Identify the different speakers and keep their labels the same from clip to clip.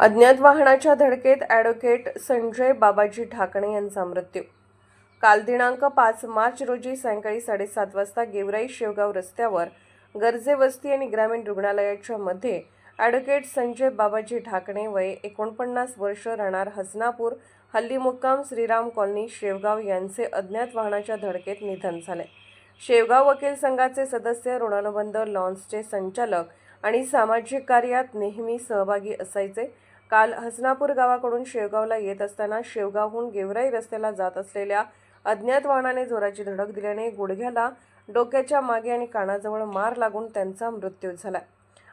Speaker 1: अज्ञात वाहनाच्या धडकेत ॲडव्होकेट संजय बाबाजी ठाकणे यांचा मृत्यू. काल दिनांक पाच मार्च रोजी सायंकाळी साडेसात वाजता गेवराई शेवगाव रस्त्यावर गरजे वस्ती आणि ग्रामीण रुग्णालयाच्या मध्ये ॲडव्होकेट संजय बाबाजी ठाकणे वय एकोणपन्नास वर्ष राहणार हसनापूर हल्ली मुक्काम श्रीराम कॉलनी शेवगाव यांचे अज्ञात वाहनाच्या धडकेत निधन झाले. शेवगाव वकील संघाचे सदस्य ऋणानुबंध लॉन्सचे संचालक आणि सामाजिक कार्यात नेहमी सहभागी असायचे. काल हसनापूर गावाकडून शेवगावला येत असताना शेवगावहून गेवराई रस्त्याला जात असलेल्या अज्ञात वाहनाने जोराची धडक दिल्याने गुडघ्याला डोक्याच्या मागे आणि कानाजवळ मार लागून त्यांचा मृत्यू झाला.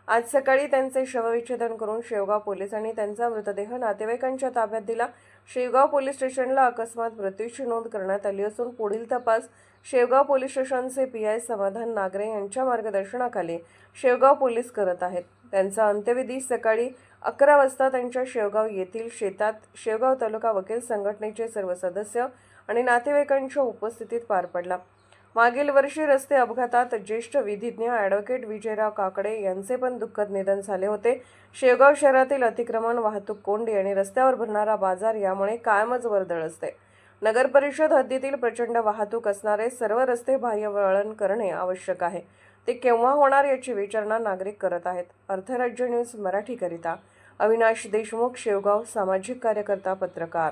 Speaker 1: आज सकाळी त्यांचे शवविच्छेदन करून शेवगाव पोलिसांनी त्यांचा मृतदेह नातेवाईकांच्या ताब्यात दिला. शेवगाव पोलीस स्टेशनला अकस्मात मृत्यूची नोंद करण्यात आली असून पुढील तपास शेवगाव पोलीस स्टेशनचे पी आय समाधान नागरे यांच्या मार्गदर्शनाखाली शेवगाव पोलीस करत आहेत. त्यांचा अंत्यविधी सकाळी अकरा वाजता त्यांच्या शेवगाव येथील शेतात शेवगाव तालुका वकील संघटनेचे सर्व सदस्य आणि नातेवाईकांच्या उपस्थितीत पार पडला. मागील वर्षी रस्ते अपघातात ज्येष्ठ विधिज्ञ ॲडव्होकेट विजयराव काकडे यांचे पण दुःखद निधन झाले होते. शेगाव शहरातील अतिक्रमण वाहतूक कोंडी आणि रस्त्यावर भरणारा बाजार यामुळे कायमच वर्दळ असते. नगर परिषद हद्दीतील प्रचंड वाहतूक असणारे सर्व रस्ते बाह्यवळण करणे आवश्यक आहे. ते केव्हा होणार याची विचारणा नागरिक करत आहेत. अर्थराज्य न्यूज मराठीकरिता अविनाश देशमुख शेवगाव सामाजिक कार्यकर्ता पत्रकार.